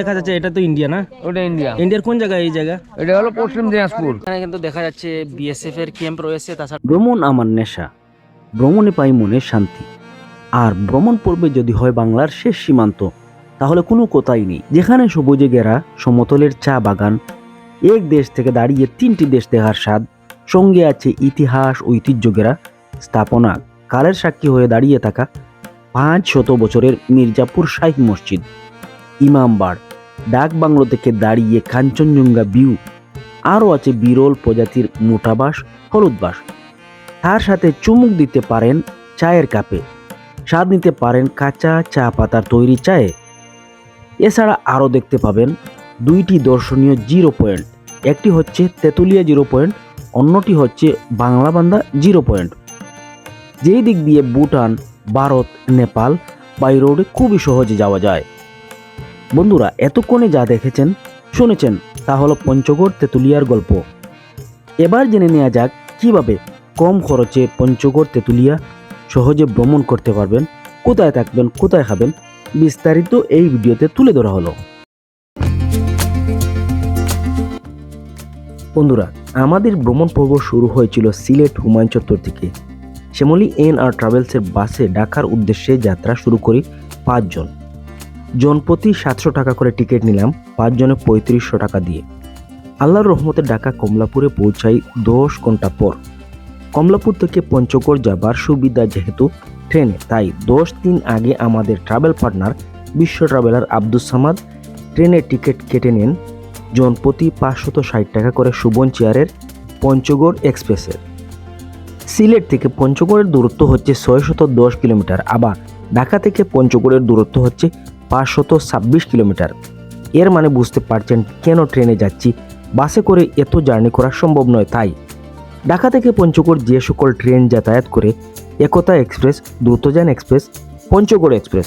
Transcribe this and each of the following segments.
দেখা যাচ্ছে এটা তো ইন্ডিয়া না? ওটা ইন্ডিয়া ইন্ডিয়ার কোন জায়গায় এই জায়গা? এটা হলো পশ্চিম দিনাজপুর। এখানে কিন্তু দেখা যাচ্ছে বিএসএফ এর ক্যাম্প রয়েছে তাছাড়া ভ্রমণ আমার নেশা। ভ্রমণে পাই মনের শান্তি। আর ভ্রমণ পর্বে যদি হয় বাংলার শেষ সীমান্ত তাহলে কোনো কথাই নেই। যেখানে সবুজে ঘেরা সমতলের চা বাগান এক দেশ থেকে দাঁড়িয়ে তিনটি দেশ দেখার স্বাদ সঙ্গে আছে ইতিহাস ঐতিহ্য ঘেরা স্থাপনা কালের সাক্ষী হয়ে দাঁড়িয়ে থাকা পাঁচ শত বছরের মির্জাপুর শাহী মসজিদ। ইমামবাড় ডাক বাংলো থেকে দাঁড়িয়ে কাঞ্চনজঙ্ঘা ভিউ আরও আছে বিরল প্রজাতির মোটা মোটাবাস হলুদ বাস তার সাথে চুমুক দিতে পারেন চায়ের কাপে, স্বাদ নিতে পারেন কাঁচা চা পাতার তৈরি চায়ে। এছাড়া আরও দেখতে পাবেন দুইটি দর্শনীয় জিরো পয়েন্ট, একটি হচ্ছে তেঁতুলিয়া জিরো পয়েন্ট, অন্যটি হচ্ছে বাংলাবান্ধা জিরো পয়েন্ট। যেই দিক দিয়ে ভুটান, ভারত, নেপাল বাই রোডে খুবই সহজে যাওয়া যায়। বন্ধুরা, এতক্ষণে যা দেখেছেন, শুনেছেন, তা হলো পঞ্চগড় তেঁতুলিয়ার গল্প। এবার জেনে নেওয়া যাক, কীভাবে কম খরচে পঞ্চগড় তেঁতুলিয়া সহজে ভ্রমণ করতে পারবেন, কোথায় থাকবেন, কোথায় খাবেন, বিস্তারিত এই ভিডিওতে তুলে ধরা হলো। বন্ধুরা, আমাদের ভ্রমণ পর্ব শুরু হয়েছিল সিলেট হুমায়ুন চত্বর থেকে। শ্যামলী এন আর ট্রাভেলসের বাসে ঢাকার উদ্দেশ্যে যাত্রা শুরু করি পাঁচজন। জনপ্রতি সাতশো টাকা করে টিকিট নিলাম, পাঁচজনে পঁয়ত্রিশশো টাকা দিয়ে। আল্লাহর রহমতে ঢাকা কমলাপুরে পৌঁছাই দশ ঘণ্টা পর। কমলাপুর থেকে পঞ্চগড় যাবার সুবিধা যেহেতু ট্রেনে, তাই দশ দিন আগে আমাদের travel partner Bishwa traveller Abdus Samad ট্রেনের টিকিট কেটে নেন জনপ্রতি পাঁচশত ষাট টাকা করে সুবন চেয়ারের পঞ্চগড় এক্সপ্রেসের। সিলেট থেকে পঞ্চগড়ের দূরত্ব হচ্ছে ছয়শত দশ কিলোমিটার, আবার ঢাকা থেকে পঞ্চগড়ের দূরত্ব হচ্ছে পাঁচশত ছাব্বিশ কিলোমিটার। এর মানে বুঝতে পারছেন কেন ট্রেনে যাচ্ছি, বাসে করে এত জার্নি করা সম্ভব নয় তাই। ঢাকা থেকে পঞ্চগড় যে সকল ট্রেন যাতায়াত করে, Ekota express, Drutojan express, Panchagarh express.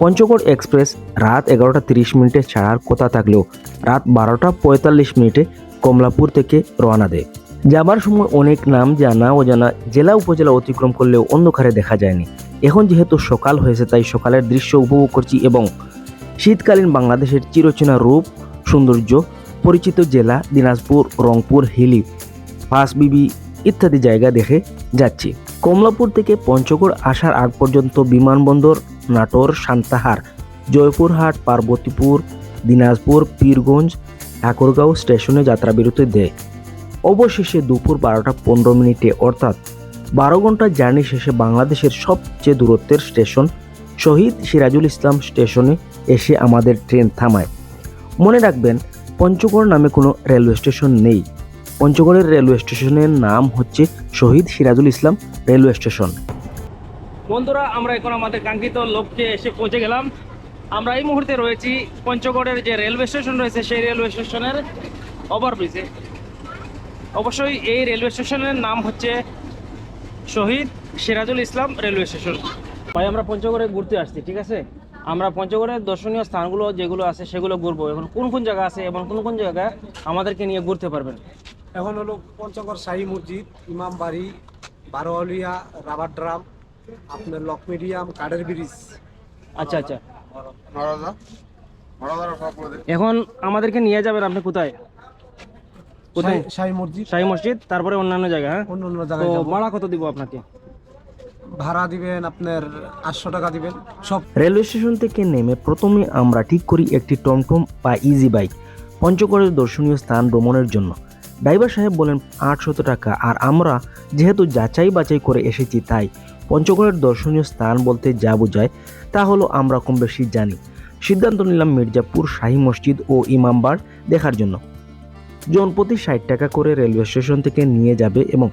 Panchagarh express রাত এগারোটা তিরিশ মিনিটে ছাড়ার কথা থাকলেও রাত বারোটা পঁয়তাল্লিশ মিনিটে কমলাপুর থেকে রওনা দেয়। যাবার সময় অনেক নাম জানা অজানা জেলা উপজেলা অতিক্রম করলেও অন্ধকারে দেখা যায়নি। এখন যেহেতু সকাল হয়েছে, তাই সকালের দৃশ্য উপভোগ করছি এবং শীতকালীন বাংলাদেশের চিরচেনা রূপ, সৌন্দর্য, পরিচিত জেলা, দিনাজপুর, রংপুর, হিলি পাঁচবিবি ইত্যাদি জায়গা দেখে যাচ্ছি। কমলাপুর থেকে পঞ্চগড় আসার আগ পর্যন্ত বিমানবন্দর, নাটোর, সান্তাহার, জয়পুরহাট, পার্বতীপুর, দিনাজপুর, পীরগঞ্জ, ঠাকুরগাঁও স্টেশনে যাত্রা বিরতি দেয়। অবশেষে দুপুর বারোটা পনেরো মিনিটে, অর্থাৎ বারো ঘণ্টা জার্নি শেষে বাংলাদেশের সবচেয়ে দূরত্বের স্টেশন শহীদ সিরাজুল ইসলাম স্টেশনে এসে আমাদের ট্রেন থামায়। মনে রাখবেন, পঞ্চগড় নামে কোনো রেলওয়ে স্টেশন নেই। পঞ্চগড়ের রেলওয়ে স্টেশনের নাম হচ্ছে শহীদ সিরাজুল ইসলাম রেলওয়ে স্টেশন। বন্ধুরা, আমরা এখন আমাদের কাঙ্ক্ষিত লক্ষ্যে এসে পৌঁছে গেলাম। আমরা এই মুহূর্তে রয়েছি পঞ্চগড়ের যে রেলওয়ে স্টেশন রয়েছে, সেই রেলওয়ে স্টেশনের ওভারব্রিজে। অবশ্যই এই রেলওয়ে স্টেশনের নাম হচ্ছে শহীদ সিরাজুল ইসলাম রেলওয়ে স্টেশন। ভাই আমরা পঞ্চগড়ে ঘুরতে আসছি ঠিক আছে? আমরা পঞ্চগড়ের দর্শনীয় স্থানগুলো যেগুলো আছে সেগুলো ঘুরবো। এখন কোন কোন জায়গা আছে এবং কোন কোন জায়গা আমাদেরকে নিয়ে ঘুরতে পারবেন? এখন হলো পঞ্চগড় শাহী মসজিদ ইমাম বাড়ি বারোয়ালিয়া রাবার ড্রাম আপনার লক মিডিয়াম কাঠের ব্রিজ। আচ্ছা আচ্ছা। এখন আমাদেরকে নিয়ে যাবেন আপনি কোথায়? কোথায়? শাহী- মসজিদ। শাহী মসজিদ তারপরে অন্যান্য জায়গা হ্যাঁ? অন্য অন্য তো জায়গায় ভাড়া কত দিব আপনাকে? ভাড়া দিবেন আপনার আটশো টাকা দিবেন। সব রেলওয়ে স্টেশন থেকে নেমে প্রথমে আমরা ঠিক করি একটি টমটম বা ইজি বাইক পঞ্চগড়ের দর্শনীয় স্থান ভ্রমণের জন্য। ড্রাইভার সাহেব বলেন আটশত টাকা। আর আমরা যেহেতু যাচাই বাছাই করে এসেছি তাই পঞ্চগড়ের দর্শনীয় স্থান বলতে যা বোঝায় তা হলো আমরা কম বেশি জানি। সিদ্ধান্ত নিলাম মির্জাপুর শাহী মসজিদ ও ইমামবাড় দেখার জন্য। জনপ্রতি ষাট টাকা করে রেলওয়ে স্টেশন থেকে নিয়ে যাবে এবং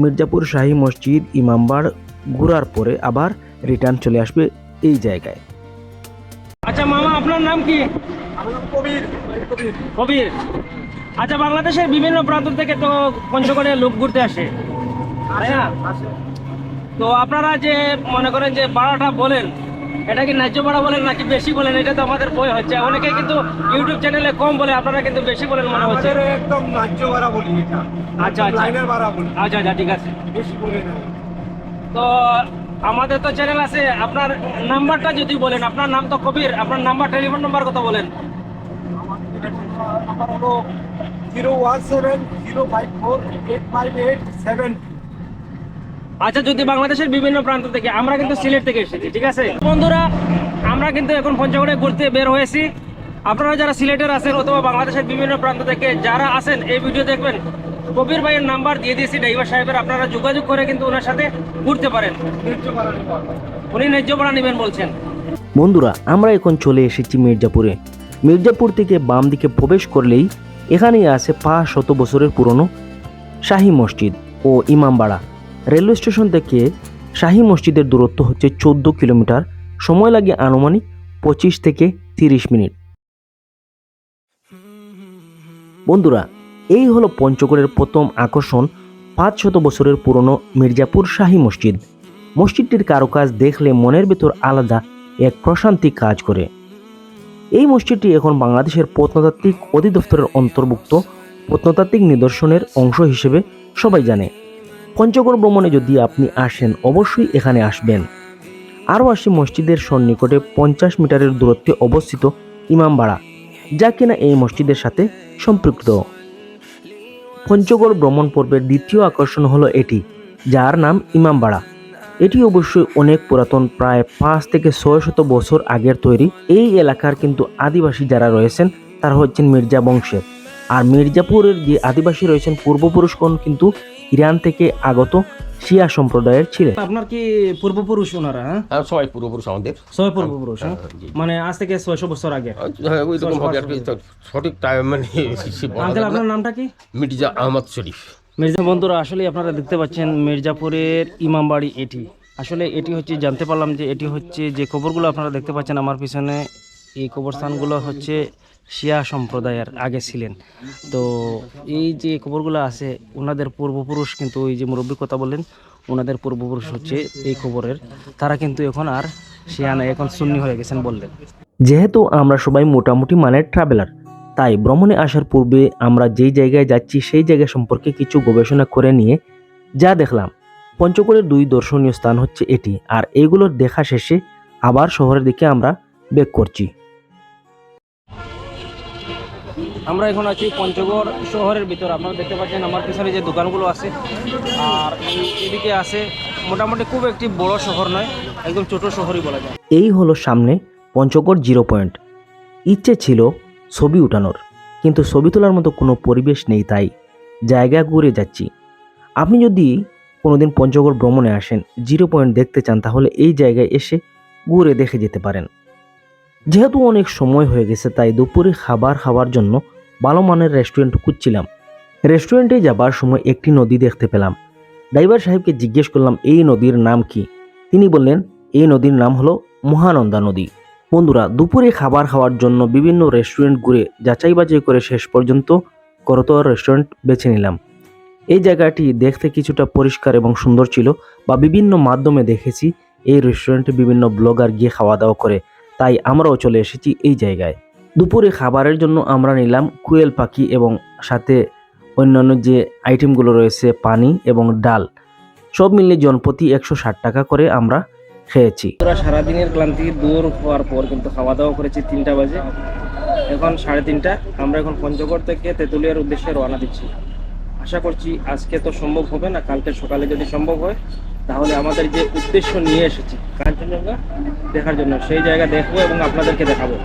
মির্জাপুর শাহী মসজিদ ইমামবাড় ঘোরার পরে আবার রিটার্ন চলে আসবে এই জায়গায়। আচ্ছা মামা আপনার নাম কি? কবির কবির। কবির। আচ্ছা বাংলাদেশের বিভিন্ন প্রান্ত থেকে তো পঞ্চগড়ে লোক ঘুরতে আসে। তাই না তো আপনারা যে মনে করেন যে ভাড়াটা বলেন এটা কি ন্যায্য ভাড়া বলেন নাকি বেশি বলেন? এটা তো আমাদের বই হচ্ছে। অনেকে কিন্তু ইউটিউব চ্যানেলে কম বলে আপনারা কিন্তু বেশি বলেন মনে হচ্ছে। একদম ন্যায্য ভাড়া বলি এটা। আচ্ছা, আচ্ছা। লাইনের ভাড়া বলি। আচ্ছা আচ্ছা ঠিক আছে। বেশি বলি না। তো আমাদের তো চ্যানেল আছে। আপনার নাম্বারটা যদি বলেন আপনার নাম তো কবির আপনার নাম্বার টেলিফোন নাম্বার কত বলেন? আমার হলো zero one seven zero five four eight five eight seven আচ্ছা যদি বাংলাদেশের বিভিন্ন প্রান্ত থেকে, আমরা কিন্তু সিলেট থেকে এসেছি, ঠিক আছে? বন্ধুরা, আমরা কিন্তু এখন পঞ্চগড়ে ঘুরতে বের হয়েছি। আপনারা যারা সিলেটের আছেন অথবা বাংলাদেশের বিভিন্ন প্রান্ত থেকে যারা আছেন, এই ভিডিও দেখবেন। কবির ভাইয়ের নাম্বার দিয়ে দিয়েছি ড্রাইভার সাহেবের। আপনারা যোগাযোগ করে কিন্তু ওনার সাথে ঘুরতে পারেন। উনি ন্যায্য ভাড়া নেবেন বলছেন। বন্ধুরা, আমরা এখন চলে এসেছি মির্জাপুরে। মির্জাপুর থেকে বাম দিকে প্রবেশ করলেই এখানেই আছে পাঁচ শত বছরের পুরনো শাহী মসজিদ ও ইমামবাড়া। রেলওয়ে স্টেশন থেকে শাহী মসজিদের দূরত্ব হচ্ছে চোদ্দ কিলোমিটার। সময় লাগে আনুমানিক পঁচিশ থেকে তিরিশ মিনিট। বন্ধুরা, এই হলো পঞ্চগড়ের প্রথম আকর্ষণ পাঁচ শত বছরের পুরনো মির্জাপুর শাহী মসজিদ। মসজিদটির কারুকাজ দেখলে মনের ভেতর আলাদা এক প্রশান্তি কাজ করে। এই মসজিদটি এখন বাংলাদেশের প্রত্নতাত্ত্বিক অধিদপ্তরের অন্তর্ভুক্ত। প্রত্নতাত্ত্বিক নিদর্শনের অংশ হিসেবে সবাই জানে। পঞ্চগড় ভ্রমণে যদি আপনি আসেন, অবশ্যই এখানে আসবেন। আরও আসি মসজিদের সন্নিকটে পঞ্চাশ মিটারের দূরত্বে অবস্থিত ইমামবাড়া যা কিনা এই মসজিদের সাথে সম্পৃক্ত। পঞ্চগড় ভ্রমণ পর্বের দ্বিতীয় আকর্ষণ হলো এটি, যার নাম ইমামবাড়া এটি অবশ্যই অনেক পুরাতন, প্রায় পাঁচ থেকে ছয় শত বছর আগের তৈরি। এই এলাকার কিন্তু আদিবাসী যারা রয়েছেন, তারা হচ্ছেন মির্জা বংশের। আর মির্জাপুরের যে আদিবাসী রয়েছেন, পূর্বপুরুষগণ কিন্তু ইরান থেকে আগত শিয়া সম্প্রদায়ের ছিলেন। আপনার কি পূর্বপুরুষ ওনারা হ্যাঁ? হ্যাঁ সবাই পূর্বপুরুষ আমাদের। সবাই পূর্বপুরুষ হ্যাঁ? হ্যাঁ। মানে আজ থেকে ছয়শো বছর আগে। হ্যাঁ, ওই হবে আর কি সঠিক টাইম মানে আঙ্কেল আপনার নামটা কি? মির্জা আহমদ শরীফ। মির্জা বন্ধুরা আসলে আপনারা দেখতে পাচ্ছেন মির্জাপুরের ইমামবাড়ি এটি। আসলে এটি হচ্ছে জানতে পারলাম যে এটি হচ্ছে যে কবরগুলো আপনারা দেখতে পাচ্ছেন আমার পিছনে এই কবরস্থানগুলো হচ্ছে শিয়া সম্প্রদায়ের আগে ছিলেন। তো এই যে কবরগুলো আছে ওনাদের পূর্বপুরুষ কিন্তু ওই যে মুরব্বী কথা বললেন ওনাদের পূর্বপুরুষ হচ্ছে এই কবরের তারা কিন্তু এখন আর শিয়া না, এখন সুন্নি হয়ে গেছেন বললেন। যেহেতু আমরা সবাই মোটামুটি মানের ট্রাভেলার তাই ভ্রমণে আসার পূর্বে আমরা যেই জায়গায় যাচ্ছি সেই জায়গা সম্পর্কে কিছু গবেষণা করে নিয়ে যা দেখলাম, পঞ্চগড়ের দুই দর্শনীয় স্থান হচ্ছে এটি, আর এগুলোর দেখা শেষে আবার শহরের দিকে আমরা বেক করছি। আমরা এখন আছি পঞ্চগড় শহরের ভিতর। আপনারা দেখতে পাচ্ছেন আমার পিছনে যে দোকানগুলো আছে। আর এদিকে আছে মোটামুটি খুব একটি বড় শহর নয়, একদম ছোট শহরই বলা যায়। এই হলো সামনে পঞ্চগড় জিরো পয়েন্ট। ইচ্ছে ছিল ছবি উঠানোর, কিন্তু ছবি তোলার মতো কোনো পরিবেশ নেই তাই জায়গা ঘুরে যাচ্ছি। আপনি যদি কোনোদিন পঞ্চগড় ভ্রমণে আসেন, জিরো পয়েন্ট দেখতে চান, তাহলে এই জায়গায় এসে ঘুরে দেখে যেতে পারেন। যেহেতু অনেক সময় হয়ে গেছে, তাই দুপুরে খাবার খাওয়ার জন্য ভালো মানের রেস্টুরেন্ট খুঁজছিলাম রেস্টুরেন্টে যাবার সময় একটি নদী দেখতে পেলাম। ড্রাইভার সাহেবকে জিজ্ঞেস করলাম, এই নদীর নাম কি? তিনি বললেন, এই নদীর নাম হলো মহানন্দা নদী। বন্ধুরা, দুপুরে খাবার খাওয়ার জন্য বিভিন্ন রেস্টুরেন্ট ঘুরে যাচাই বাছাই করে শেষ পর্যন্ত করতোয়া রেস্টুরেন্ট বেছে নিলাম। এই জায়গাটি দেখতে কিছুটা পরিষ্কার এবং সুন্দর ছিল বা বিভিন্ন মাধ্যমে দেখেছি। এই রেস্টুরেন্টে বিভিন্ন ব্লগার গিয়ে খাওয়া দাওয়া করে। তাই আমরাও চলে এসেছি এই জায়গায়। দুপুরে খাবারের জন্য আমরা নিলাম কুয়েল পাখি এবং সাথে অন্যান্য যে আইটেমগুলো রয়েছে, পানি এবং ডাল। সব মিলিয়ে জনপ্রতি একশো ষাট টাকা করে আমরা খেয়েছি। সারাদিনের ক্লান্তি দূর হওয়ার পর কিন্তু খাওয়া দাওয়া করেছি তিনটা বাজে। এখন সাড়ে তিনটা। আমরা এখন পঞ্চগড় থেকে তেঁতুলিয়ার উদ্দেশ্যে রওনা দিচ্ছি। আশা করছি আজকে তো সম্ভব হবে না, কালকে সকালে যদি সম্ভব হয় তাহলে আমাদের যে উদ্দেশ্য নিয়ে এসেছি কাঞ্চনজঙ্ঘা দেখার জন্য। সেই জায়গা দেখব এবং আপনাদেরকে দেখাবো।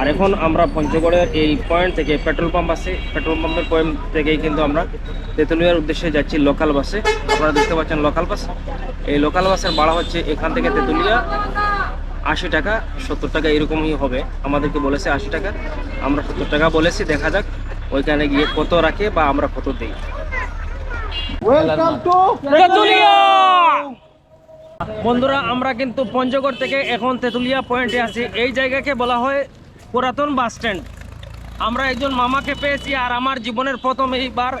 আর এখন আমরা পঞ্চগড়ের এই পয়েন্ট থেকে পেট্রোল পাম্প আছে পেট্রোল পাম্পের পয়েন্ট থেকেই কিন্তু আমরা তেঁতুলিয়ার উদ্দেশ্যে যাচ্ছি লোকাল বাসে আপনারা দেখতে পাচ্ছেন লোকাল বাস এই লোকাল বাসের ভাড়া হচ্ছে এখান থেকে তেঁতুলিয়া। আশি টাকা, সত্তর টাকা এরকমই হবে। আমাদেরকে বলেছে আশি টাকা। আমরা সত্তর টাকা বলেছি, দেখা যাক ওইখানে গিয়ে কত রাখে বা আমরা কত দিই। ওয়েলকাম টু বন্ধুরা আমরা কিন্তু পঞ্চগড় থেকে এখন তেঁতুলিয়া পয়েন্টে আছি। এই জায়গাকে বলা হয় পুরাতন বাস স্ট্যান্ড। আমরা একজন মামাকে পেয়েছি আর আমার জীবনের প্রথম এইবার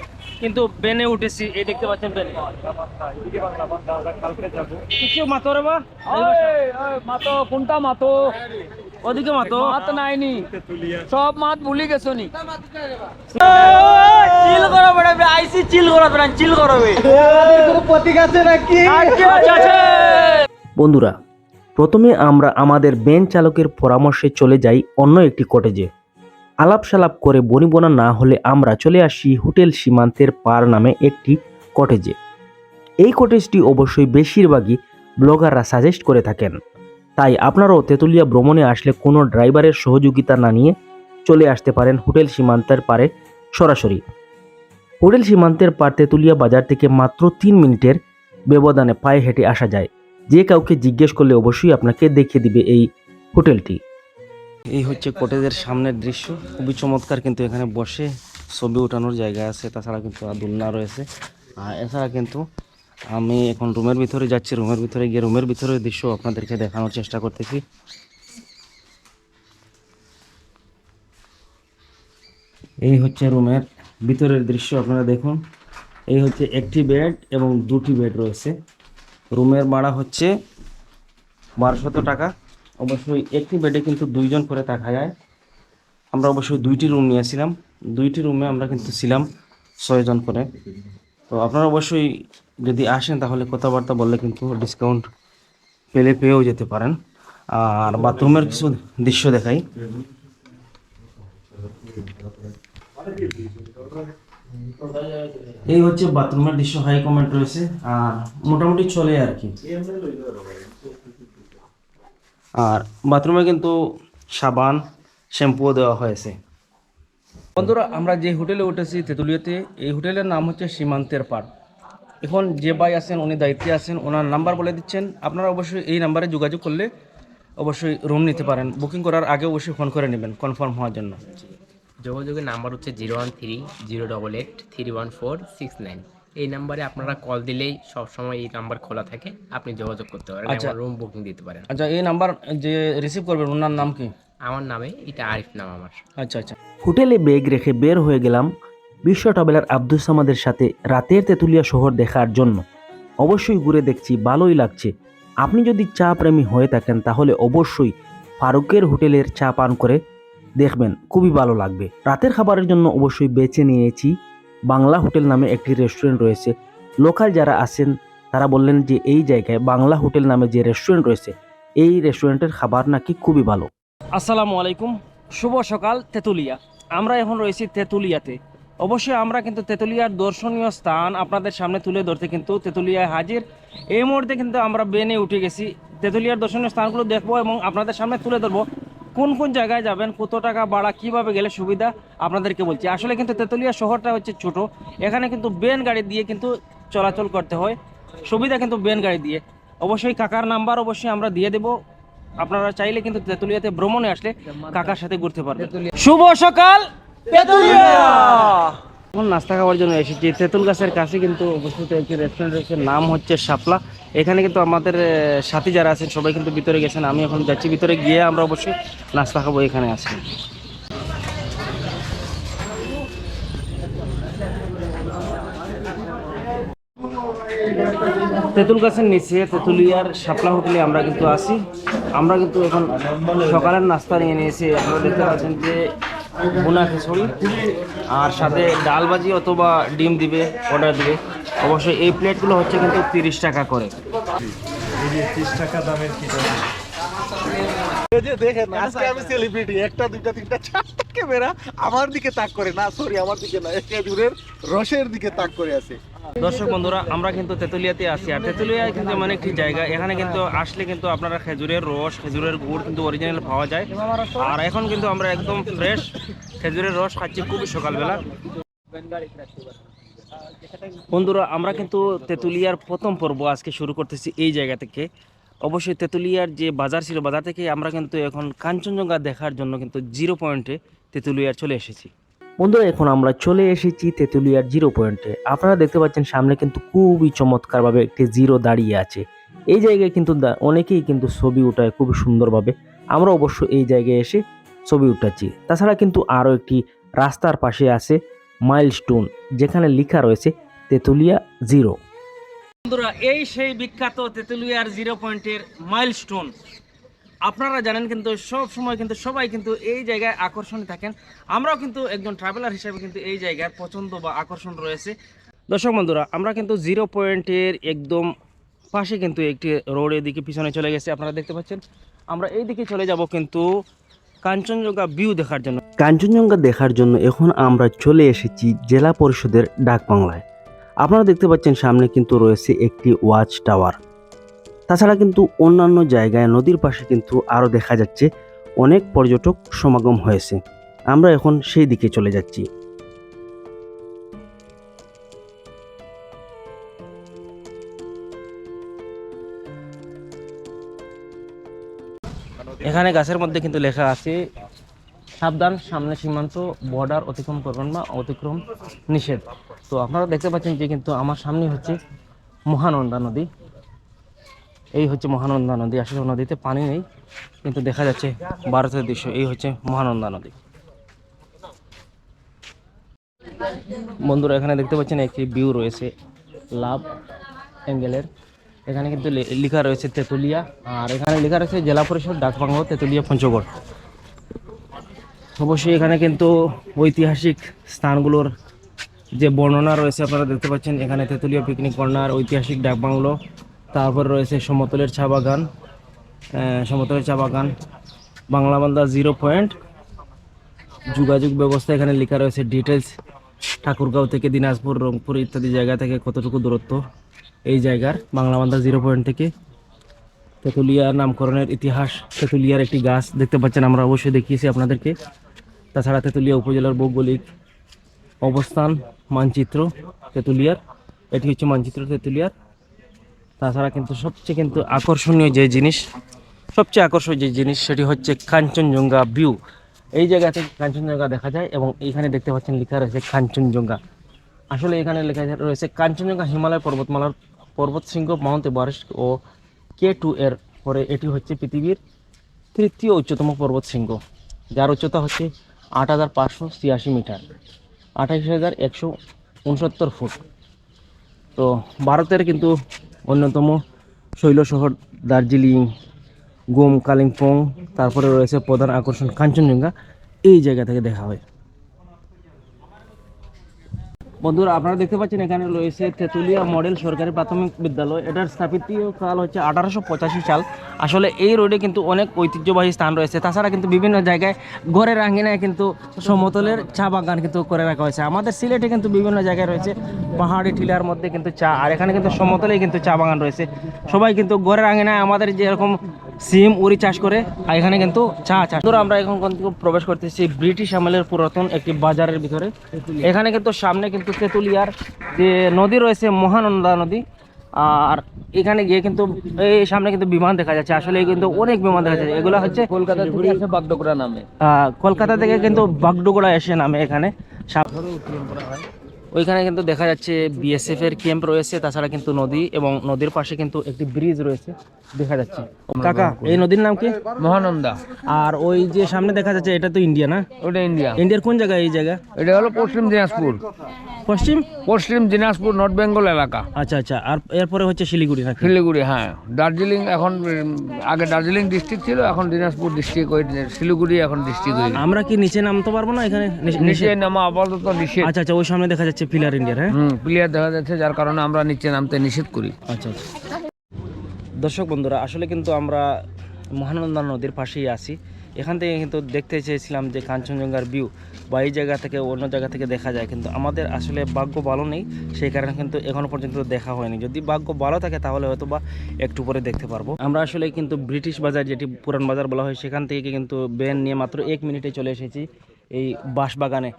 কিন্তু বেনে উঠেছি। এই দেখতে পাচ্ছেন বেনে। কিছু মাতো রে বা মাতো কোনটা মাতো? ওদিকে মাতো মাত নাইনি। সব মাত ভুলি গেছো নি। চিল করো বেটা আইসি চিল করো বেটা চিল করো প্রতীক আছে। নাকি বন্ধুরা, প্রথমে আমরা আমাদের বেন চালকের পরামর্শে চলে যাই অন্য একটি কটেজে। আলাপ সালাপ করে বনিবনা না হলে আমরা চলে আসি হোটেল সীমান্তের পার নামে একটি কটেজে। এই কটেজটি অবশ্যই বেশিরভাগই ব্লগাররা সাজেস্ট করে থাকেন। তাই আপনারাও তেঁতুলিয়া ভ্রমণে আসলে কোনো ড্রাইভারের সহযোগিতা না নিয়ে চলে আসতে পারেন হোটেল সীমান্তের পারে সরাসরি। হোটেল সীমান্তের পার তেঁতুলিয়া বাজার থেকে মাত্র তিন মিনিটের ব্যবধানে পায়ে হেঁটে আসা যায়। যে কাউকে জিজ্ঞেস করলে অবশ্যই আপনাকে দেখিয়ে দিবে এই হোটেলটি। এই হচ্ছে কটেজের সামনের দৃশ্য। খুবই চমৎকার কিন্তু এখানে বসে ছবি ওঠানোর জায়গা আছে, তাছাড়া কিন্তু দোলনা রয়েছে। আর এছাড়া কিন্তু আমি এখন রুমের ভিতরে যাচ্ছি, রুমের ভিতরে গিয়ে রুমের ভিতরের দৃশ্য আপনাদেরকে দেখানোর চেষ্টা করতেছি। এই হচ্ছে রুমের ভিতরের দৃশ্য, আপনারা দেখুন। এই হচ্ছে একটি বেড এবং দুটি বেড রয়েছে। রুমের ভাড়া হচ্ছে বারোশত টাকা। অবশ্যই একটি বেডে কিন্তু দুইজন করে থাকা যায়। আমরা অবশ্যই দুইটি রুম নিয়েছিলাম। দুইটি রুমে আমরা কিন্তু ছিলাম ছয়জন করে। তো আপনারা অবশ্যই যদি আসেন তাহলে কথাবার্তা বললে কিন্তু ডিসকাউন্ট পেলে পেয়েও যেতে পারেন। আর বাথরুমের কিছু দৃশ্য দেখাই। এই হচ্ছে বাথরুমের দৃশ্য হাই কমেন্ট রয়েছে। আর মোটামুটি চলে আর কি। আর বাথরুমে কিন্তু সাবান শ্যাম্পুও দেওয়া হয়েছে। বন্ধুরা, আমরা যে হোটেলে উঠেছি তেঁতুলিয়াতে, এই হোটেলের নাম হচ্ছে সীমান্তের পাড়। এখন যে ভাই আছেন উনি দায়িত্বে আছেন ওনার নাম্বার বলে দিচ্ছেন। আপনারা অবশ্যই এই নাম্বারে যোগাযোগ করলে অবশ্যই রুম নিতে পারেন। বুকিং করার আগে অবশ্যই ফোন করে নেবেন কনফার্ম হওয়ার জন্য। যোগাযোগের নাম্বার হচ্ছে zero one three zero double eight three one four six nine এই নাম্বারে আপনারা কল দিলেই সবসময় এই নাম্বার খোলা থাকে। আপনি যোগাযোগ করতে পারেন আচ্ছা। রুম বুকিং দিতে পারেন। আচ্ছা এই নাম্বার যে রিসিভ করবেন ওনার নাম কি? আমার নামে এটা আরিফ নাম আমার। আচ্ছা আচ্ছা। হোটেলে ব্যাগ রেখে বের হয়ে গেলাম। বিশ্ব ট্রাভেলার আব্দুল সামাদের সাথে রাতের তেঁতুলিয়া শহর দেখার জন্য। অবশ্যই ঘুরে দেখছি, ভালোই লাগছে। আপনি যদি চা প্রেমী হয়ে থাকেন, তাহলে অবশ্যই ফারুকের হোটেলের চা পান করে দেখবেন, খুবই ভালো লাগবে। রাতের খাবারের জন্য অবশ্যই বেছে নিয়েছি। বাংলা হোটেল নামে একটি রেস্টুরেন্ট রয়েছে। লোকাল যারা আছেন, তারা বললেন যে এই জায়গায় বাংলা হোটেল নামে যে রেস্টুরেন্ট রয়েছে, এই রেস্টুরেন্টের খাবার নাকি খুবই ভালো। আসসালামু আলাইকুম। শুভ সকাল, তেঁতুলিয়া। আমরা এখন রয়েছি তেঁতুলিয়াতে। অবশ্যই আমরা কিন্তু তেঁতুলিয়ার দর্শনীয় স্থান আপনাদের সামনে তুলে ধরতে কিন্তু তেঁতুলিয়ায় হাজির। এই মুহূর্তে কিন্তু আমরা বেনে উঠে গেছি। তেঁতুলিয়ার দর্শনীয় স্থানগুলো দেখব এবং আপনাদের সামনে তুলে ধরবো। কোন কোন জায়গায় যাবেন কত টাকা ভাড়া কীভাবে গেলে সুবিধা আপনাদেরকে বলছি। আসলে কিন্তু তেঁতুলিয়া শহরটা হচ্ছে ছোট। এখানে কিন্তু বেন গাড়ি দিয়ে কিন্তু চলাচল করতে হয়। সুবিধা কিন্তু বেন গাড়ি দিয়ে। অবশ্যই কাকার নাম্বার অবশ্যই আমরা দিয়ে দেবো। আপনারা চাইলে কিন্তু তেঁতুলিয়াতে ভ্রমণে আসলে কাকার সাথে ঘুরতে পারবেন। শুভ সকাল! এখন নাস্তা খাওয়ার জন্য এসেছি। তেঁতুল গাছের কাছে কিন্তু অবস্থিত একটি রেস্টুরেন্ট নাম হচ্ছে শাপলা। এখানে কিন্তু আমাদের সাথী যারা আছেন, সবাই কিন্তু ভিতরে গেছেন। আমি এখন যাচ্ছি, ভিতরে গিয়ে আমরা অবশ্যই নাস্তা খাব এখানে আছি তেঁতুল গাছের নিচে তেঁতুলিয়ার শাপলা হোটেলে আমরা কিন্তু আছি। আমরা কিন্তু এখন সকালের নাস্তা নিয়ে নিয়েছি। আপনারা দেখতে পাচ্ছেন যে বোনা খিচুড়ি আর সাথে ডাল ভাজি অথবা ডিম দিবে অর্ডার দিবে। অবশ্যই এই প্লেটগুলো হচ্ছে কিন্তু তিরিশ টাকা করে। দেখেন আজকে আমি সেলিব্রিটি একটা তিনটা ক্যামেরা আমার দিকে তাক করে। না সরি আমার দিকে না দূরের রসের দিকে তাক করে আছে। দর্শক বন্ধুরা, আমরা কিন্তু তেঁতুলিয়াতে আছি। আর তেঁতুলিয়ায় কিন্তু এমন একটি জায়গা, এখানে কিন্তু আসলে কিন্তু আপনারা খেজুরের রস, খেজুরের গুড় কিন্তু অরিজিনাল পাওয়া যায়। আর এখন কিন্তু আমরা একদম ফ্রেশ খেজুরের রস খাচ্ছি খুবই সকালবেলা। বন্ধুরা, আমরা কিন্তু তেঁতুলিয়ার প্রথম পর্ব আজকে শুরু করতেছি এই জায়গা থেকে। অবশ্যই তেঁতুলিয়ার যে বাজার ছিল, বাজার থেকে আমরা কিন্তু এখন কাঞ্চনজঙ্ঘা দেখার জন্য কিন্তু জিরো পয়েন্টে তেঁতুলিয়ার চলে এসেছি। বন্ধুরা, এখন আমরা চলে এসেছি তেঁতুলিয়ার জিরো পয়েন্টে আপনারা দেখতে পাচ্ছেন সামনে কিন্তু খুবই চমৎকারভাবে একটি জিরো দাঁড়িয়ে আছে। এই জায়গায় কিন্তু অনেকেই কিন্তু ছবি উঠায় খুবই সুন্দরভাবে। আমরা অবশ্য এই জায়গায় এসে ছবি উঠাচ্ছি। তাছাড়া কিন্তু আরও একটি রাস্তার পাশে আছে মাইলস্টোন, যেখানে লেখা রয়েছে তেঁতুলিয়া জিরো বন্ধুরা, এই সেই বিখ্যাত তেঁতুলিয়ার জিরো পয়েন্টের মাইলস্টোন। আপনারা জানেন কিন্তু সব সময় কিন্তু সবাই কিন্তু এই জায়গায় আকর্ষণে থাকেন। আমরাও কিন্তু একজন ট্রাভেলার হিসেবে কিন্তু এই জায়গার পছন্দ বা আকর্ষণ রয়েছে। দর্শক বন্ধুরা, আমরা কিন্তু জিরো পয়েন্টের একদম পাশে কিন্তু একটি রোড এদিকে পিছনে চলে গেছে। আপনারা দেখতে পাচ্ছেন, আমরা এই দিকে চলে যাব কিন্তু কাঞ্চনজঙ্ঘা ভিউ দেখার জন্য। কাঞ্চনজঙ্ঘা দেখার জন্য এখন আমরা চলে এসেছি জেলা পরিষদের ডাকবাংলায়। আপনারা দেখতে পাচ্ছেন সামনে কিন্তু রয়েছে একটি ওয়াচ টাওয়ার তাছাড়া কিন্তু অন্যান্য জায়গায় নদীর পাশে কিন্তু আরও দেখা যাচ্ছে অনেক পর্যটক সমাগম হয়েছে। আমরা এখন সেই দিকে চলে যাচ্ছি। এখানে গাছের মধ্যে কিন্তু লেখা আছে, সাবধান, সামনে সীমান্ত বর্ডার অতিক্রম করবেন বা অতিক্রম নিষেধ। তো আপনারা দেখতে পাচ্ছেন যে কিন্তু আমার সামনে হচ্ছে মহানন্দা নদী। এই হচ্ছে মহানন্দা নদী। আসলে নদীতে পানি নেই, কিন্তু দেখা যাচ্ছে ভারতের দৃশ্য, এই হচ্ছে মহানন্দা নদী। বন্ধুরা, এখানে দেখতে পাচ্ছেন একটি ভিউ রয়েছে, লাভ অ্যাঙ্গেলের। এখানে কিন্তু লেখা রয়েছে তেঁতুলিয়া, আর এখানে লেখা রয়েছে জেলা পরিষদ, ডাকবাংলো, তেঁতুলিয়া, পঞ্চগড়। অবশ্যই এখানে কিন্তু ঐতিহাসিক স্থানগুলোর যে বর্ণনা রয়েছে, আপনারা দেখতে পাচ্ছেন, এখানে তেঁতুলিয়া পিকনিক কর্নার ঐতিহাসিক ডাকবাংলো। তারপর রয়েছে সমতলের চা বাগান সমতলের চা বাগান বাংলাবান্ধা জিরো পয়েন্ট। যোগাযোগ ব্যবস্থা এখানে লেখা রয়েছে ডিটেলস ঠাকুরগাঁও থেকে দিনাজপুর, রংপুর ইত্যাদি জায়গা থেকে কতটুকু দূরত্ব? এই জায়গার বাংলাবান্ধা জিরো পয়েন্ট থেকে। তেঁতুলিয়া নামকরণের ইতিহাস, তেঁতুলিয়ার একটি গাছ দেখতে পাচ্ছেন আমরা, অবশ্যই দেখিয়েছি আপনাদেরকে। তাছাড়া তেঁতুলিয়া উপজেলার ভৌগোলিক অবস্থান, মানচিত্র তেঁতুলিয়ার। এটি হচ্ছে মানচিত্র তেঁতুলিয়ার। তাছাড়া কিন্তু সবচেয়ে কিন্তু আকর্ষণীয় যে জিনিস, সবচেয়ে আকর্ষণীয় যে জিনিস সেটি হচ্ছে কাঞ্চনজঙ্ঘা ভিউ এই জায়গা থেকে কাঞ্চনজঙ্ঘা দেখা যায় এবং এইখানে দেখতে পাচ্ছেন লেখা রয়েছে কাঞ্চনজঙ্ঘা। আসলে এখানে লেখা রয়েছে কাঞ্চনজঙ্ঘা হিমালয় পর্বতমালার পর্বত শৃঙ্গ মাউন্ট এভারেস্ট ও কে টু এর পরে এটি হচ্ছে পৃথিবীর তৃতীয় উচ্চতম পর্বত শৃঙ্গ যার উচ্চতা হচ্ছে আট হাজার পাঁচশো ছিয়াশি মিটার আঠাশ হাজার একশো উনসত্তর ফুট। তো ভারতের কিন্তু অন্যতম শৈল শহর দার্জিলিং, গোম, কালিম্পং, তারপরে রয়েছে প্রধান আকর্ষণ কাঞ্চনজঙ্ঘা। এই জায়গা থেকে দেখা হয়। বন্ধুরা, আপনারা দেখতে পাচ্ছেন এখানে রয়েছে তেঁতুলিয়া মডেল সরকারি প্রাথমিক বিদ্যালয়। এটার স্থাপিত কাল হচ্ছে আঠারোশো পঁচাশি সাল। আসলে এই রোডে কিন্তু অনেক ঐতিহ্যবাহী স্থান রয়েছে। তাছাড়া কিন্তু বিভিন্ন জায়গায় ঘরের আঙ্গিনায় কিন্তু সমতলের চা বাগান কিন্তু করে রাখা হয়েছে। আমাদের সিলেটে কিন্তু বিভিন্ন জায়গায় রয়েছে পাহাড়ি টিলার মধ্যে কিন্তু চা। আর এখানে কিন্তু সমতলেই কিন্তু চা বাগান রয়েছে। সবাই কিন্তু ঘরের আঙ্গিনায় আমাদের যেরকম সিম উড়ি চাষ করে আর এখানে কিন্তু চা চাষ। ধরো আমরা এখন কিন্তু প্রবেশ করতেছি ব্রিটিশ আমলের পুরাতন একটি বাজারের ভিতরে। এখানে কিন্তু সামনে কিন্তু তেঁতুলিয়ার যে নদী রয়েছে মহানন্দা নদী আর এখানে গিয়ে কিন্তু এই সামনে কিন্তু বিমান দেখা যাচ্ছে। আসলে কিন্তু অনেক বিমান দেখা যাচ্ছে। এগুলো হচ্ছে কলকাতা থেকে বাগডোগরা নামে। আহ, কলকাতা থেকে কিন্তু বাগডোগরা এসে নামে এখানে। সাপ- ওইখানে কিন্তু দেখা যাচ্ছে বিএসএফ এর ক্যাম্প রয়েছে তাছাড়া কিন্তু নদী এবং নদীর পাশে কিন্তু একটি ব্রিজ রয়েছে দেখা যাচ্ছে। কাকা এই নদীর নাম কি? মহানন্দা। আর ওই যে সামনে দেখা যাচ্ছে এটা তো ইন্ডিয়া না? ওটা ইন্ডিয়া ইন্ডিয়ার কোন জায়গায় এই জায়গা? এটা হলো পশ্চিম দিনাজপুর। পশ্চিম? পশ্চিম দিনাজপুর নর্থ বেঙ্গল এলাকা। আচ্ছা আচ্ছা আর এরপরে হচ্ছে শিলিগুড়ি নাকি? শিলিগুড়ি হ্যাঁ। দার্জিলিং এখন আগে দার্জিলিং ডিস্ট্রিক্ট ছিল এখন দিনাজপুর ডিস্ট্রিক্ট ওই শিলিগুড়ি এখন ডিস্ট্রিক্ট হয়ে গেছে। আমরা কি নিচে নামতে পারব না এখানে? নিচে- নিচে নামা আপাতত নিষেধ। আচ্ছা আচ্ছা ওই সামনে দেখা যাচ্ছে। পিলার ইন্ডিয়ার হ্যাঁ? হুম প্লেয়ার দেখা যাচ্ছে যার কারণে আমরা নিচে নামতে নিষেধ করি। আচ্ছা আচ্ছা। দর্শক বন্ধুরা আসলে কিন্তু আমরা মহানন্দা নদীর পাশেই আছি। এখান থেকে কিন্তু দেখতে চেয়েছিলাম যে কাঞ্চনজঙ্ঘার ভিউ বা এই জায়গা থেকে অন্য জায়গা থেকে দেখা যায়। কিন্তু আমাদের আসলে ভাগ্য ভালো নেই সেই কারণে কিন্তু এখনও পর্যন্ত দেখা হয়নি। যদি ভাগ্য ভালো থাকে তাহলে হয়তো বা একটু পরে দেখতে পারব। আমরা আসলে কিন্তু ব্রিটিশ বাজার যেটি পুরান বাজার বলা হয় সেখান থেকে কিন্তু ব্যান নিয়ে মাত্র এক মিনিটে চলে এসেছি এই বাঁশবাগানে।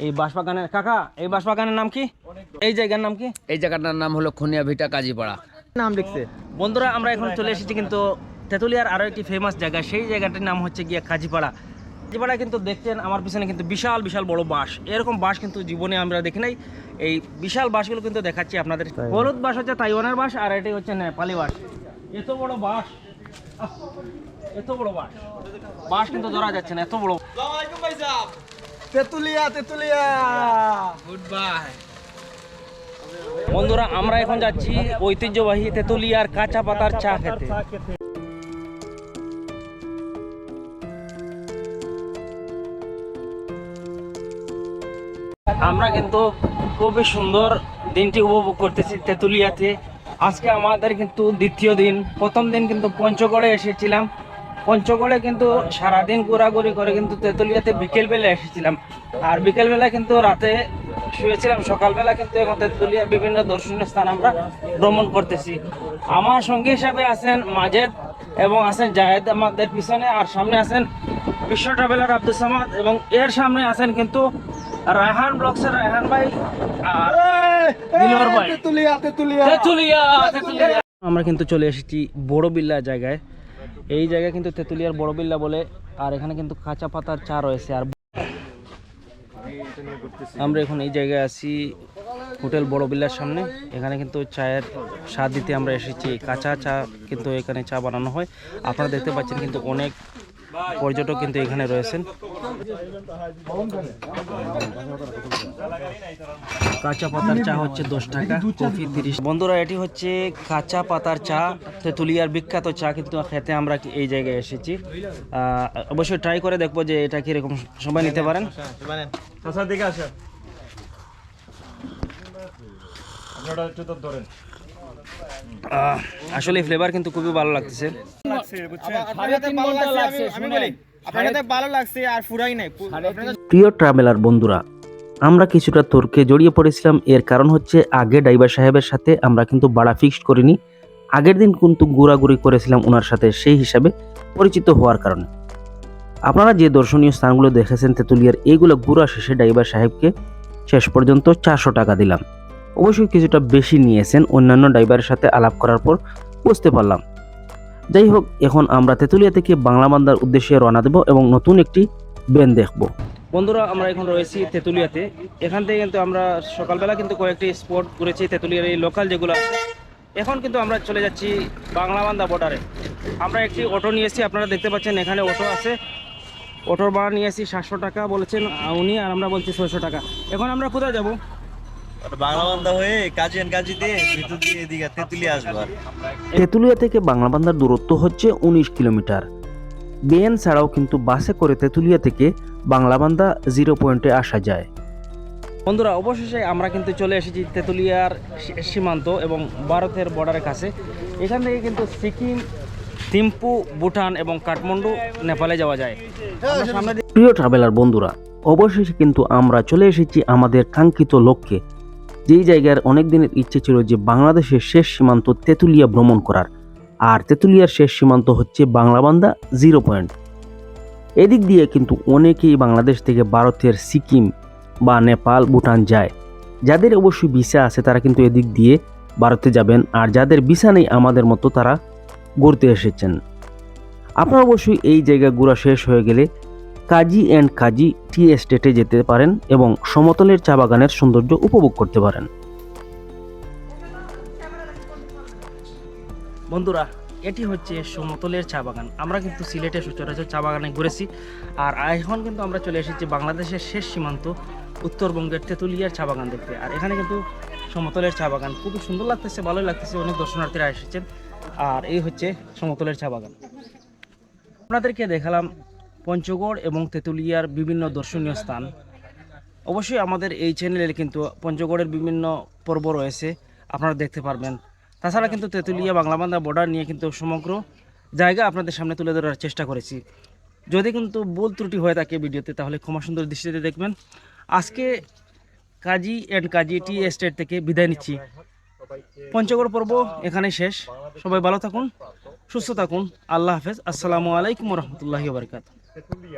এই বাঁশবাগানের কাকা এই বাঁশবাগানের নাম কি? এই জায়গার নাম কি? এই জায়গাটার নাম হলো খনিয়া ভিটা কাজীপাড়া। বন্ধুরা আমরা এখন চলে এসেছি কিন্তু তেঁতুলিয়ার আরও একটি ফেমাস জায়গা। সেই জায়গাটির নাম হচ্ছে গিয়া কাজীপাড়া। কাজীপাড়া কিন্তু দেখছেন আমার পিছনে কিন্তু বিশাল বিশাল বড় বাঁশ। এরকম বাঁশ কিন্তু জীবনে আমরা দেখি নাই। এই বিশাল বাঁশগুলো কিন্তু দেখাচ্ছি আপনাদের। হলুদ বাঁশ হচ্ছে তাইওয়ানের বাঁশ আর এটি হচ্ছে নেপালি বাঁশ। এত বড় বাঁশ। এত বড় বাঁশ। বাঁশ কিন্তু ধরা যাচ্ছে না এত বড়। তেতুলিয়া তেতুলিয়া। বন্ধুরা আমরা এখন যাচ্ছি ঐতিহ্যবাহী তেঁতুলিয়ার কাঁচা পাতার চা খেতে। আমরা কিন্তু খুবই সুন্দর দিনটি উপভোগ করতেছি তেঁতুলিয়াতে। আজকে আমাদের কিন্তু দ্বিতীয় দিন প্রথম দিন কিন্তু পঞ্চগড়ে এসেছিলাম। পঞ্চগড়ে কিন্তু সারাদিন ঘোরাঘুরি করে কিন্তু তেঁতুলিয়াতে বিকেলবেলা এসেছিলাম। আর বিকেলবেলা কিন্তু রাতে শুয়েছিলাম সকালবেলা কিন্তু এখন তেঁতুলিয়া বিভিন্ন দর্শনীয় স্থান আমরা ভ্রমণ করতেছি। আমার সঙ্গী হিসাবে আছেন মাজেদ এবং আছেন জাহেদ আমাদের পিছনে আর সামনে আছেন বিশ্ব ট্রাভেলার আব্দুল সামাদ এবং এর সামনে আছেন কিন্তু রায়হান ব্লগসের রায়হান ভাই আর ভাই। তেতুলিয়া তেতুলিয়া। তেঁতুলিয়া তেঁতুলিয়া। আমরা কিন্তু চলে এসেছি বড় বিল্লা জায়গায়। এই জায়গায় কিন্তু তেঁতুলিয়ার বড় বিল্লা বলে, আর এখানে কিন্তু কাঁচা পাতার চা রয়েছে। আর আমরা এখন এই জায়গায় আছি হোটেল বড় বিল্লার সামনে। এখানে কিন্তু চায়ের স্বাদ দিতে আমরা এসেছি। কাঁচা চা কিন্তু এখানে চা বানানো হয়। আপনারা দেখতে পাচ্ছেন কিন্তু অনেক পর্যটক কিন্তু এখানে রয়েছেন। কাঁচা পাতার চা হচ্ছে দশ টাকা কফি তিরিশ। বন্ধুরা এটি হচ্ছে কাঁচা পাতার চা তেঁতুলিয়ার বিখ্যাত চা কিন্তু খেতে আমরা এই জায়গায় এসেছি। অবশ্যই ট্রাই করে দেখব যে এটা কীরকম সবাই নিতে পারেন। আহ, আসলে ফ্লেভার কিন্তু খুবই ভালো লাগতেছে। প্রিয় ট্রাভেলার বন্ধুরা আমরা কিছুটা তর্কে জড়িয়ে পড়েছিলাম। এর কারণ হচ্ছে আগে ড্রাইভার সাহেবের সাথে আমরা কিন্তু ভাড়া ফিক্সড করিনি। আগের দিন কিন্তু ঘোরাঘুরি করেছিলাম ওনার সাথে সেই হিসাবে পরিচিত হওয়ার কারণে। আপনারা যে দর্শনীয় স্থানগুলো দেখেছেন তেঁতুলিয়ার এইগুলো ঘোরা শেষে ড্রাইভার সাহেবকে শেষ পর্যন্ত চারশো টাকা দিলাম। অবশ্যই কিছুটা বেশি নিয়েছেন অন্যান্য ড্রাইভারের সাথে আলাপ করার পর বুঝতে পারলাম। যাই হোক, এখন আমরা তেঁতুলিয়া থেকে বাংলা বান্দার উদ্দেশ্যে রওনা দেব এবং নতুন একটি বেন দেখব। বন্ধুরা, আমরা এখন রয়েছি তেঁতুলিয়াতে। এখান থেকে কিন্তু আমরা সকালবেলা কিন্তু কয়েকটি স্পট ঘুরেছি তেঁতুলিয়ার এই লোকাল যেগুলো। আছে এখন কিন্তু আমরা চলে যাচ্ছি বাংলাবান্ধা বর্ডারে আমরা একটি অটো নিয়েছি আপনারা দেখতে পাচ্ছেন এখানে অটো আছে। অটোর ভাড়া নিয়েছি সাতশো টাকা বলেছেন উনি, আর আমরা বলছি ছয়শো টাকা। এখন আমরা কোথায় যাব? বান্ধা হয়ে কাজিয়ান কাজিতে ভিতর দিয়ে এদিকে তেতুলি আসব তেঁতুলিয়া থেকে বাংলাবান্ধার দূরত্ব হচ্ছে উনিশ কিলোমিটার। বেএন ছাড়াও কিন্তু বাসে করে তেঁতুলিয়া থেকে বাংলাবান্ধা জিরো পয়েন্টে আসা যায়। বন্ধুরা অবশেষে আমরা কিন্তু চলে এসেছি তেঁতুলিয়ার সীমান্ত এবং ভারতের বর্ডারের কাছে। এখান থেকে কিন্তু সিকিম থিম্পু ভুটান এবং কাঠমান্ডু নেপালে যাওয়া যায়। প্রিয় ট্রাভেলার বন্ধুরা অবশেষে কিন্তু আমরা চলে এসেছি আমাদের কাঙ্ক্ষিত লক্ষ্যে। যেই জায়গার অনেক দিনের ইচ্ছে ছিল যে বাংলাদেশের শেষ সীমান্ত তেঁতুলিয়া ভ্রমণ করার, আর তেঁতুলিয়ার শেষ সীমান্ত হচ্ছে বাংলাবান্ধা জিরো পয়েন্ট। এদিক দিয়ে কিন্তু অনেকেই বাংলাদেশ থেকে ভারতের সিকিম বা নেপাল, ভুটান যায়। যাদের অবশ্যই ভিসা আছে তারা কিন্তু এদিক দিয়ে ভারতে যাবেন, আর যাদের ভিসা নেই আমাদের মতো তারা ঘুরতে এসেছেন। আপনারা অবশ্যই এই জায়গা ঘোরা শেষ হয়ে গেলে কাজী অ্যান্ড কাজী টি এস্টেটে যেতে পারেন এবং সমতলের চা বাগানের সৌন্দর্য উপভোগ করতে পারেন। বন্ধুরা, এটি হচ্ছে সমতলের চা বাগান। আমরা কিন্তু সিলেটে সচরাচর চা বাগানে ঘুরেছি। আর এখন কিন্তু আমরা চলে এসেছি বাংলাদেশের শেষ সীমান্ত, উত্তরবঙ্গের তেঁতুলিয়ার চা বাগান দেখতে। আর এখানে কিন্তু সমতলের চা বাগান। খুবই সুন্দর লাগতেছে, ভালোই লাগতেছে, অনেক দর্শনার্থীরা এসেছেন। আর এই হচ্ছে সমতলের চা বাগান। আপনাদেরকে দেখালাম পঞ্চগড় এবং তেঁতুলিয়ার বিভিন্ন দর্শনীয় স্থান। অবশ্যই আমাদের এই চ্যানেলে কিন্তু পঞ্চগড়ের বিভিন্ন পর্ব রয়েছে, আপনারা দেখতে পারবেন। তাছাড়া কিন্তু তেঁতুলিয়া বাংলাবান্ধা বর্ডার নিয়ে কিন্তু সমগ্র জায়গা আপনাদের সামনে তুলে ধরার চেষ্টা করেছি। যদি কিন্তু ভুল ত্রুটি হয়ে থাকে ভিডিওতে, তাহলে ক্ষমা সুন্দর দৃষ্টিতে দেখবেন। আজকে কাজী অ্যান্ড কাজী টি এস্টেট থেকে বিদায় নিচ্ছি। পঞ্চগড় পর্ব এখানে শেষ। সবাই ভালো থাকুন, সুস্থ থাকুন। আল্লাহ হাফেজ। আসসালামু আলাইকুম রহমতুল্লাহি বারকাত settle the